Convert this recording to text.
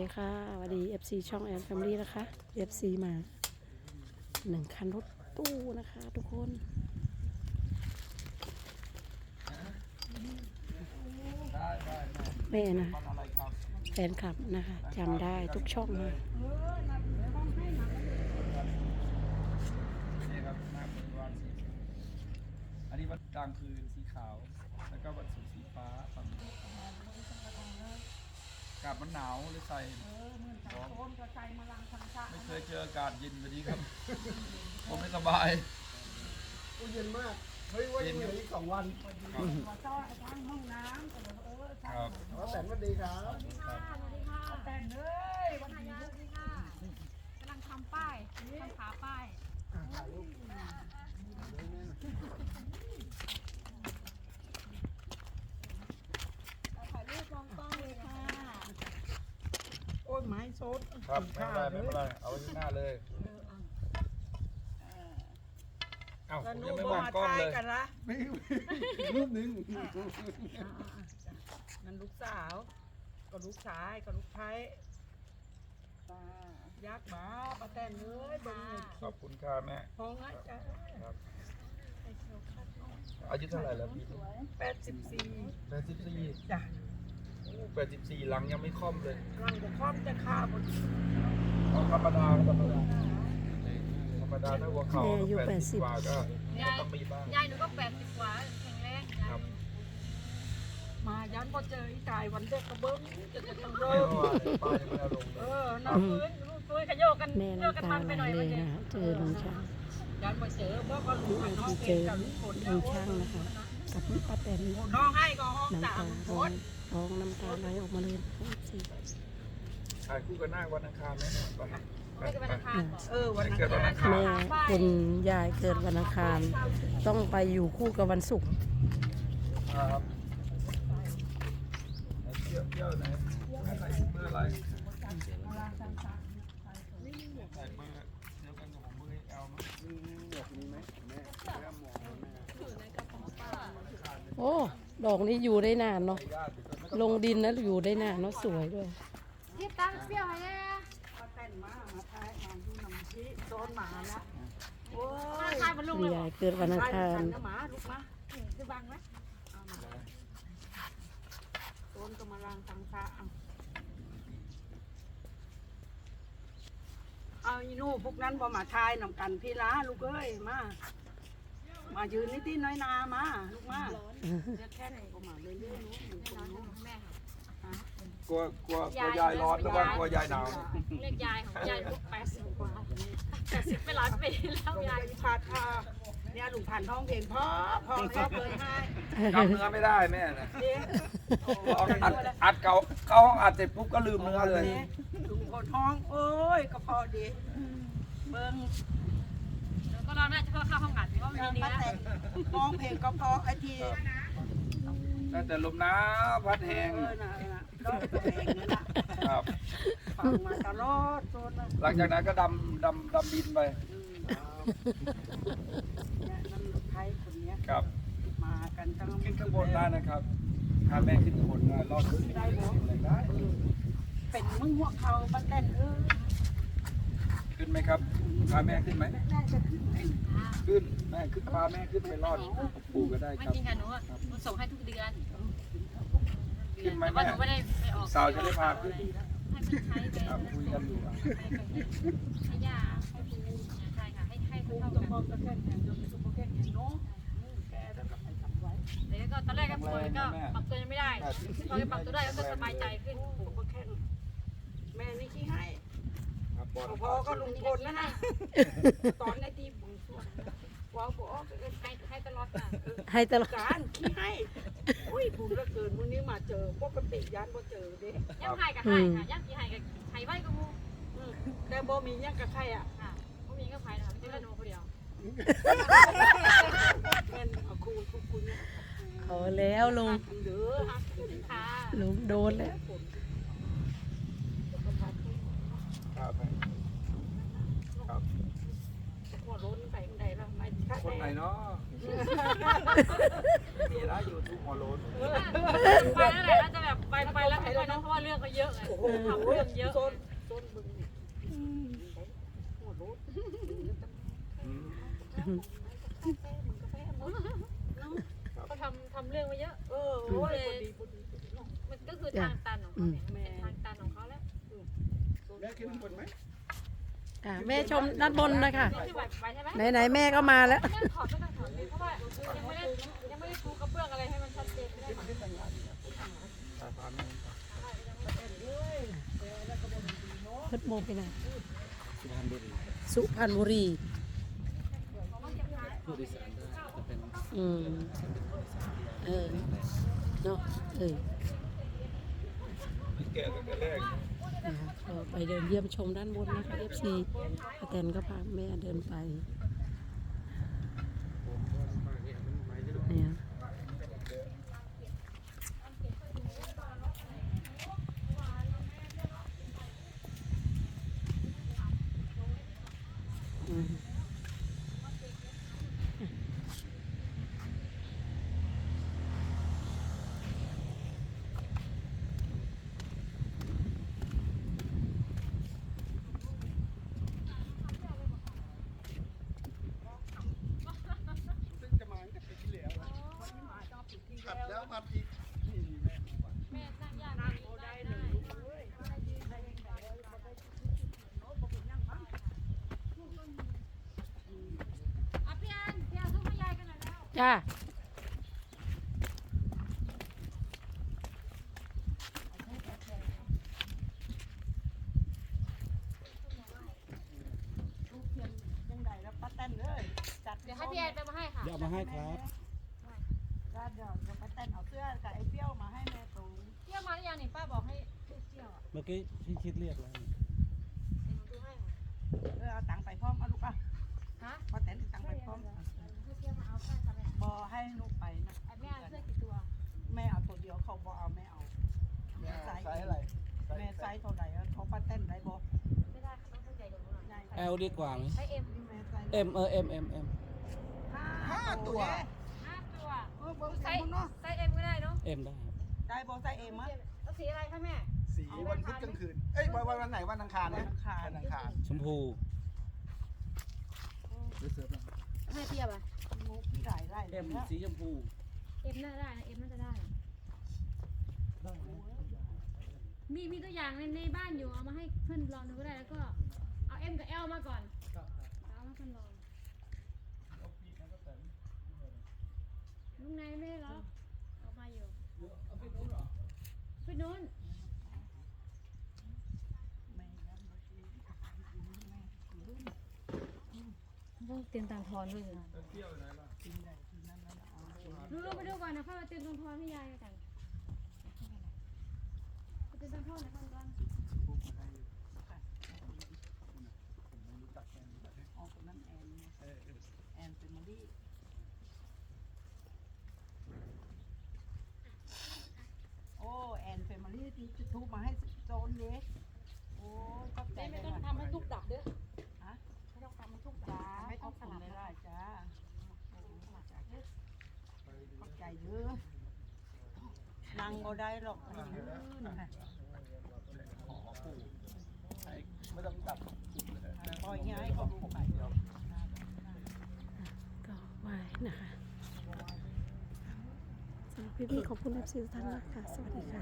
ดีค่ะสวัสดี FC ช่องแอนแฟมิลี่นะคะ FC มาหนึ่งคันรถตู้นะคะ ทุกคนแม่นะแฟนคลับนะคะจำได้ทุกช่องเลยนี่ครับหน้าอันนี้วันกลางคืนสีขาว แล้วก็วันศุกสีฟ้าฝั่งากาศมันหนาวเลยใส่ร้อนไม่เคยเจออากาศเย็นแบบนี้ครับ ผมไม่สบายตู้เย็นมาก เฮ้ยว่ายังเหลืออีกสองวันครับครับอ๋อแสนสวัสดีครับแต่งเลยวันนี้ สวัสดีค่ะกำลังทำป้ายทำขาป้ายถ่ายรูป ถ่ายรูปมองกล้องเลยค่ะ โอ้ยไม้โซดครับไม่เป็นไรไม่เป็นไรเอาไว้ที่หน้าเลยเอ้าผมยังไม่มองกล้องเลยกันละไม่รูปหนึ่งนั่นลูกสาวก็ลูกชายก็ลูกไทยยักษ์หมาปลาแตนเอ้ยเบิ่งนี่ขอบคุณค่ะแม่ห้องอาจารย์ครับอายุเท่าไหร่แล้วพี่แปดสิบสี่แปดสิบสี่จ้ะ แปดสิบสี่หลังยังไม่ค่อมเลยหลังจะครอบจะฆ่าหมดเอาธรรมดาธรรมดาธรรมดาถ้าหัวเข่าแม่อายุแปดสิบ80กว่าก็ต้องมีบ้าง ยายหนูก็แปดสิบกว่าแข็งแรงยายครับ มายันพอเจออีตายวันเด็กก็เบิ้งจะจะต้องเริ่ไม่มว่าป้ายังไม่เอาลงเลเอยอน้ำพื้นลูกพื้นขยโยกกันแม่โยกกันน้ำตามันไหลไปหน่อยเลวันยเด็นะกคะเจอลุงช่างยันมาเจอบอกก็ลูกน้องเจเป็นอกับลูกคนลุงช่างนะคะกับป้าแตนน้องให้ก็ห้องน้ำสาตามคร้องน ร้องน้ำตาไหลออกมาเลยสิถ่ายคู่กันหน้าวันอังคารไหมวันอังคารเออวันนั้นเกิดวันอังคารแม่คุณยายเกิดวันอังคาร ต้องไปอยู่คู่กับวันศุกร์ครับเที่ยวเที่ยวไหนอะไรเมเบอไหมแม่แม่มองแม่โอ้ ดอกนี้อยู่ได้นานเนาะ ลงดินแล้วอยู่ได้นานเนาะสวยด้วยที่ตั้งเปรี้ยวให้แน่ปลาแตนมามาทายมาดูน้ำชีโซนหมาละโอ้วันอัยงคารมันลงคุณเลยเหรยาอยเกิดวันอังคารหมาลูกมาคือบังไหมเอามาโซนก็มาล้างตังซาเอาเอาอีนู่พวกนั้นบ่มาทายนำกันพี่ล้าลูกเอ้ยมามายืนนิดนิดน้อยนามาลูกมาเดี๋ยวแค่ไหนก็มาเรื่อยๆนู้นอยู่ตรงนู้น แม่ ก ลัวกลัวกลัวยายร้อนหรือว่ากลัวยายหนาวเรียกยายของยายลูกแปดสิบกว่าแปดสิบไปร้อยปีแล้วลุงยายเป็นพาทาเนี่ยลุงผ่านท้องเพลงพ่อพ่อชอบเลยให้จำเนื้อไม่ได้แม่นะเดี๋ยวเอาอัดอัดเก่าเข้าห้องอัดเสร็จปุ๊บก็ลืมเนื้อเลยลุงพอท้องโอ้ยก็พอดีเบิ้งแล้วก็รอน่าจะเข้าห้องอัดเพราะมันมีป้าเนื้อแต่ท้องเพลงก็พอไอ้ทีตั้งแต่ลมหนาวพัดแหง เออน่ะน่ะร้องเพลงนี่น่ะครับ ฟังมาตลอดโซนน่ะหลังจากนั้นก็ดำดำดำดินไปอืมเนี่ยนั่นลูกไทยคนเนี้ยครับมากันทั้งขึ้นข้างบนได้นะครับพาแม่ขึ้นข้างบนได้รอดขึ้นได้ได้เป็นมึงหัวเขาป้าแต่เออขึ้นไหมครับพาแม่ขึ้นไหมน่าจะขึ้นขึ้นแม่ขึ้นพาแม่ขึ้นไปรอดปู่ก็ได้ไม่ครับ จริงค่ะหนูอะหนูส่งให้ทุกเดือน ขึ้นไหมแต่ว่าแม่หนูไม่ได้ไปออกสาวจะได้พาขึ้น ให้มันใช้ไปครับคุยกันอยู่อะให้ยาให้ปูใช่ค่ะให้ให้กูเท่าจะกันบอกตะแคงแขนจะมีสุโขทัยแขนเนาะแกต้องไปทำไว้แล้วก็ตอนแรกก็ป่วยก็ปรับตัวยังไม่ได้พอปรับตัวได้ก็สบายใจขึ้นสุโขทัยแม่นี่ขี้ให้ครับบอลพอก็ลุงพลนะนะตอนในที่ บุญส่วนว้าวบอกให้ให้ตลอดค่ะให้ตลอด การขี้ให้ อุ้ยบุญเหลือเกินวันนี้มาเจอปกติยันบ่เจอเด้ย่างไห้กับไห้ค่ะย่างกี่ไห้กับไห้ไว้ก็มูอืมแต่บ่มีหยังกับใครอะค่ะก็มีก็ไห้นะคะไม่ใช่แค่หนูคนเดียวแม่นเอาครูทุกคุณเนี่ยเอาแล้วลุงเด้อฮักค่ะลุงโดนแล้วครับครับ หัวล้นไปไหนล่ะไม่ค่า คนไหน แน่ เนาะมีร้านอยู่ทุกหัวโล้นไปแล้วแหละน่าจะแบบไปไปแล้วไปแล้วเพราะว่าเรื่องก็เยอะไงทำเรื่องเยอะ ม่ชมด้านบนนะคะนี่ที่ไหวไปใช่ไหมไหนไหนๆแม่ก็มาแล้วไม่ต้องถอดไม่ต้องถอดเลยเพราะว่ายังไม่ได้ยังไม่ได้ปูกระเบื้องอะไรให้มันชัดเจนไม่ได้ถอดเพิดโมงไปไหนสุพรรณบุรีผู้โดยสารได้จะเป็นอืมเออเนาะเออแกะตั้งแต่แรก นะคะก็ไปเดินเยี่ยมชมด้านบนนะคะ FC ป้าแตนก็พาแม่เดินไป เนี่ยอืม ซึ่งจะมาตั้งแต่ปีที่แล้วอะผัดแล้วผัดอีกนี่แม่มา แม่นั่งยาก โอ้ได้หนึ่งลูกเอ้ย อะพี่อันพี่อันทุกพยายกันหน่อยแล้ว จ้าลูกเทียนยังไงแล้วป้าแตนเลยจัดเดี๋ยวให้พี่แอนไปมาให้ค่ะ เดี๋ยวเอามาให้ครับแล้วเดี๋ยวเดี๋ยวป้าแตนเอาเสื้อกับไอ้เปรี้ยวมาให้แม่ตูเที่ยวมาหรือยังนี่ป้าบอกให้ลูกเที่ยวอะเมื่อกี้พี่คิดเรียกแล้วนี่เดี๋ยวหนูดูให้ค่ะเออเอาตังค์ไปพร้อมเอาลูกอะฮะป้าแตนเอาตังค์ไปพร้อมลูกเที่ยวมาเอาผ้ากับแม่ บอให้ลูกไปนะไอ้แม่เอาเสื้อกี่ตัวแม่เอาตัวเดียวเขาบอเอาแม่เอาแม่ไซส์อะไรแม่ไซส์เท่าไหร่อะเขาป้าแตนได้บอไม่ได้ค่ะต้องตัวใหญ่กว่าหนูหน่อยใหญ่แอลดีกว่าไหมใช้เอ็มแม่ไซส์เอ็มเออเอ็มเอ็มเอ็มห้าตัวห้าตัวเออเบอร์ใช้ใส่เนาะใช้เอ็มก็ได้เนาะเอ็มได้ครับได้บอไซส์เอ็มอะแล้วสีอะไรคะแม่ สีวันพุธกลางคืน เอ้ยวันวันไหนวันอังคารนะวันอังคาร ชมพูให้เทียบอะงูพี่หลายไร่ เลเอ็ยมนะสีชมพู เอ็มน่าได้นะเอ็มน่าจะได้ มีมีตัวอย่างในในบ้านอยู่เอามาให้เพื่อนลองดูก็ได้แล้วก็เอาเอ็มกับเอลมาก่อนเอามาเพื่อนลองลุงนายไม่ได้หรอกออกมาอยู่ไปนู้นไม่นะเมื่อกี้ต้องเตรียมตังทอนด้วยนะเที่ยวไหนล่ะ อนนะพ่อเตรียมตังทอนให้ยายกันเตรียมตังทอนนะพ่อก่อนเอาคนนั้นแอนเนี่ยแอนเป็นมาดี้โอ้แอนเฟมิลี่ที่จะทุบมาให้โซนเล็กโอ้ก็แต่ ไม่ต้องทำให้ทุกดับเด้อ ฮะ ไม่ต้องทำให้ทุกดั จ้า บไม่ต้องส ขอบ ลับ คุณ นะ ได้จ้าโอ้จ้าเข้าใจเยอะ นั่งก็ได้หรอกยืนค่ะขอปู่ให้ไม่ต้องตัดปล่อยง่ายก็ลงไปก็ไหว้นะคะสำหรับพี่ๆขอบคุณ FC ทุกท่านมากค่ะ สวัสดีค่ะ